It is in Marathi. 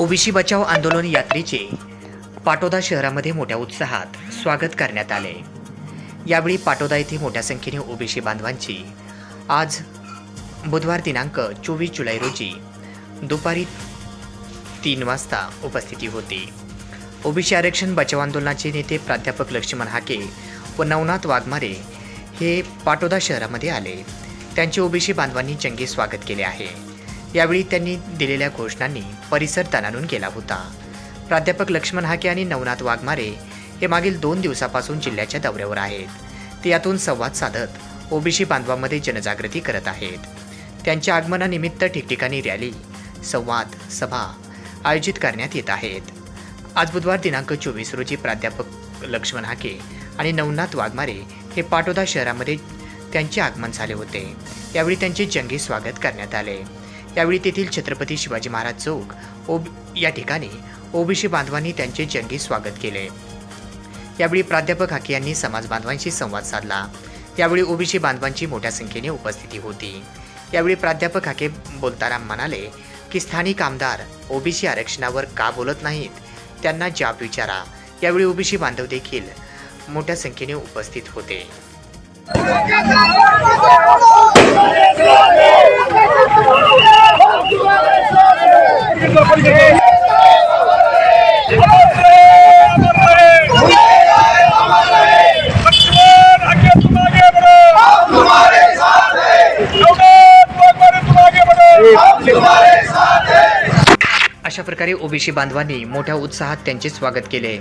ओबीसी बचाव आंदोलन यात्रेचे पाटोदा शहरामध्ये मोठ्या उत्साहात स्वागत करण्यात आले. यावेळी पाटोदा येथे मोठ्या संख्येने ओबीसी बांधवांची आज बुधवार दिनांक चोवीस जुलै रोजी दुपारी तीन वाजता उपस्थिती होती. ओबीसी आरक्षण बचाव आंदोलनाचे नेते प्राध्यापक लक्ष्मण हाके व नवनाथ वाघमारे हे पाटोदा शहरामध्ये आले. त्यांचे ओबीसी बांधवांनी जंगी स्वागत केले आहे. यावेळी त्यांनी दिलेल्या घोषणांनी परिसर तणानून गेला होता. प्राध्यापक लक्ष्मण हाके आणि नवनाथ वाघमारे हे मागील दोन दिवसापासून जिल्ह्याच्या दौऱ्यावर आहेत. ते यातून संवाद साधत ओबीसी बांधवांमध्ये जनजागृती करत आहेत. त्यांच्या आगमनानिमित्त ठिकठिकाणी रॅली संवाद सभा आयोजित करण्यात येत आहेत. आज बुधवार दिनांक चोवीस रोजी प्राध्यापक लक्ष्मण हाके आणि नवनाथ वाघमारे हे पाटोदा शहरामध्ये त्यांचे आगमन झाले होते. यावेळी त्यांचे जंगी स्वागत करण्यात आले. यावेळी तेथील छत्रपती शिवाजी महाराज चौक ओब या ठिकाणी ओबीसी बांधवांनी त्यांचे जंगी स्वागत केले. यावेळी प्राध्यापक हाके यांनी समाज बांधवांशी संवाद साधला. यावेळी ओबीसी बांधवांची मोठ्या संख्येने उपस्थिती होती. यावेळी प्राध्यापक हाके बोलताना म्हणाले की स्थानिक आमदार ओबीसी आरक्षणावर का बोलत नाहीत? त्यांना जाब विचारा. यावेळी ओबीसी बांधव देखील मोठ्या संख्येने उपस्थित होते. अशा प्रकारे ओबीसी बांधवांनी मोठ्या उत्साहात त्यांचे स्वागत केले.